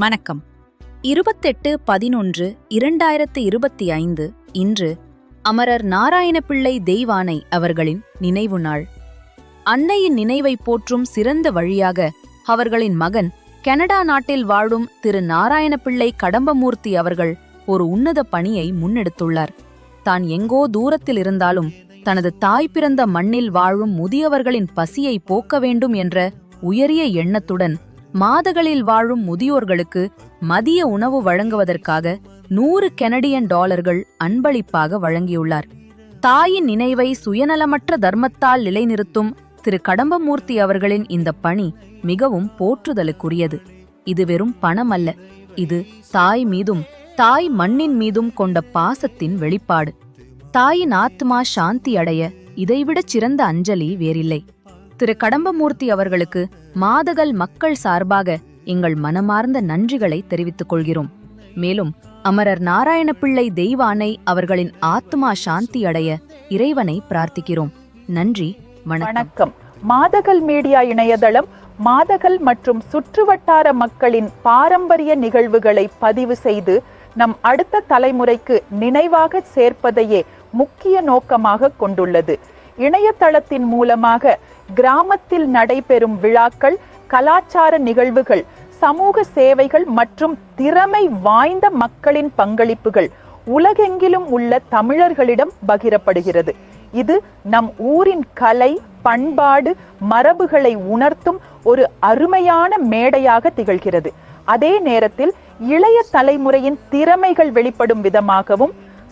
வணக்கம். இருபத்தெட்டு பதினொன்று இரண்டாயிரத்து இருபத்தி ஐந்து இன்று அமரர் நாராயணப்பிள்ளை தெய்வானை அவர்களின் நினைவு நாள். அன்னையின் நினைவை போற்றும் சிறந்த வழியாக அவர்களின் மகன் கனடா நாட்டில் வாழும் திரு நாராயணப்பிள்ளை கடம்பமூர்த்தி அவர்கள் ஒரு உன்னத பணியை முன்னெடுத்துள்ளார். தான் எங்கோ தூரத்தில் இருந்தாலும் தனது தாய் பிறந்த மண்ணில் வாழும் முதியவர்களின் பசியை போக்க வேண்டும் என்ற உயரிய எண்ணத்துடன் மாதகளில் வாழும் முதியோர்களுக்கு மதிய உணவு வழங்குவதற்காக நூறு கெனடியன் டாலர்கள் அன்பளிப்பாக வழங்கியுள்ளார். தாயின் நினைவை சுயநலமற்ற தர்மத்தால் நிலைநிறுத்தும் திரு கடம்பமூர்த்தி அவர்களின் இந்த பணி மிகவும் போற்றுதலுக்குரியது. இது வெறும் பணம் அல்ல இது தாய் மீதும் தாய் மண்ணின் மீதும் கொண்ட பாசத்தின் வெளிப்பாடு. தாயின் ஆத்மா சாந்தி அடைய இதைவிடச் சிறந்த அஞ்சலி வேறில்லை. திரு கடம்பமூர்த்தி அவர்களுக்கு மாதகல் மக்கள் சார்பாக எங்கள் மனமார்ந்த நன்றிகளை தெரிவித்துக் கொள்கிறோம். மேலும் அமரர் நாராயணப்பிள்ளை தெய்வானை அவர்களின் ஆத்மா சாந்தி அடைய இறைவனை பிரார்த்திக்கிறோம். நன்றி வணக்கம். மாதகல் மீடியா இணையதளம் மாதகல் மற்றும் சுற்றுவட்டார மக்களின் பாரம்பரிய நிகழ்வுகளை பதிவு செய்து நம் அடுத்த தலைமுறைக்கு நினைவாக சேர்ப்பதையே முக்கிய நோக்கமாக கொண்டுள்ளது. இணையதளத்தின் மூலமாக கிராமத்தில் நடைபெறும் விழாக்கள் கலாச்சார நிகழ்வுகள் சமூக சேவைகள் மற்றும் திறமை வாய்ந்த மக்களின் பங்களிப்புகள் உலகெங்கிலும் உள்ள தமிழர்களிடம் பகிரப்படுகிறது. இது நம் ஊரின் கலை பண்பாடு மரபுகளை உணர்த்தும் ஒரு அருமையான மேடையாக திகழ்கிறது. அதே நேரத்தில் இளைய தலைமுறையின் திறமைகள் வெளிப்படும் விதமாகவும்